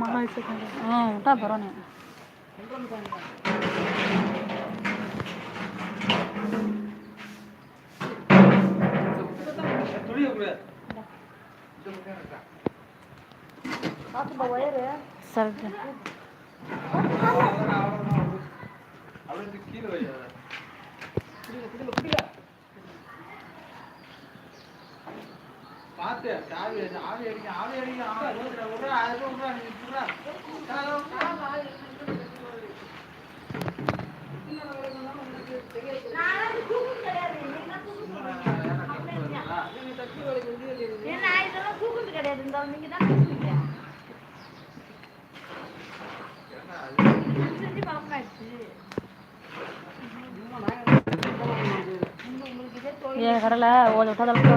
மகள் வச்சுருக்காங்க ஆ விட்டா பரவாயில்ல சரி கீழே கிடையாது இருந்தாலும் ஏன் கடலை ஓலை கடலுக்கு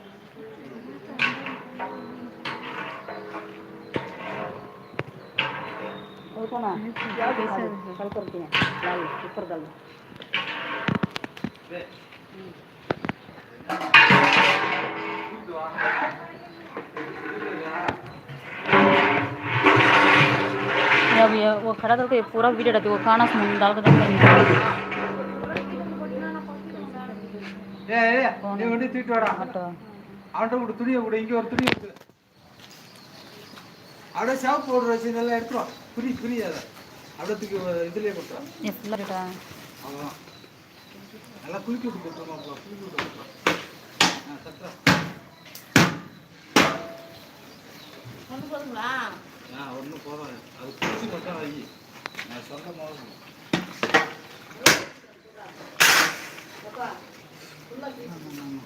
இல்லையா कल करते हैं लाल ऊपर डाल अब ये वो खड़ा करके ये पूरा वीडियो रहती है वो खाना सुन डाल के देंगे ஏ ஏ நீ வந்து தூக்கிட்டு வாடா हटो அவன்கிட்ட கூட துணியை கூட இங்கே ஒரு துணி இருக்கு அப்படியே சேவ் பவுடர் வச்சு நல்லா எடுத்துருவான் புரி புரி அதை. அப்படியே தூக்கி இதுலேயே கொடுத்துருவான் அவ்வளோதான் நல்லா குளிக்க விட்டு கொடுத்துருவோம் அப்புறம் குளிக்க விட்டு கொடுத்துருவோம் ஆ சத்ரா ஆ ஒன்றும் போதும். அது குளிச்சு மட்டும் வை. நான் சொந்த மாதிரி. ஆமாம் ஆமாம்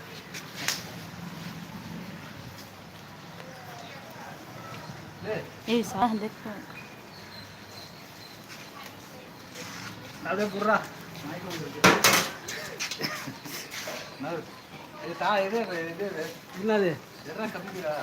ஏய் சார் দেখো அதே புர்ரா இது தா இது இது என்னது? எல்லாம் கம்மிடா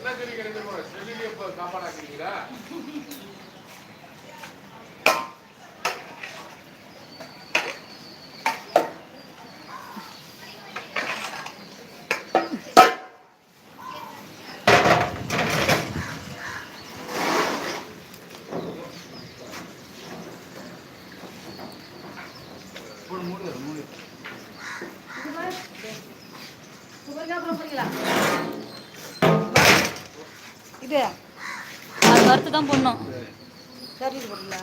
என்ன கறி கிடைக்க போற செல்லிலே இப்போ சாப்பாடாக்குறீங்களா மூணு மூணு அப்புறம் போறீங்களா இது அது வறுத்து தான் போடணும். சரி இது போடல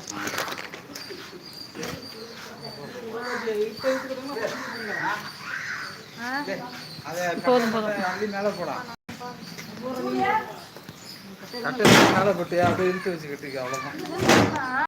அதை போதும், போதும். மேலே போடா கட்டை மேலே போட்டு அப்படியே இழுத்து வச்சு கட்டிக்க அவ்வளோதான்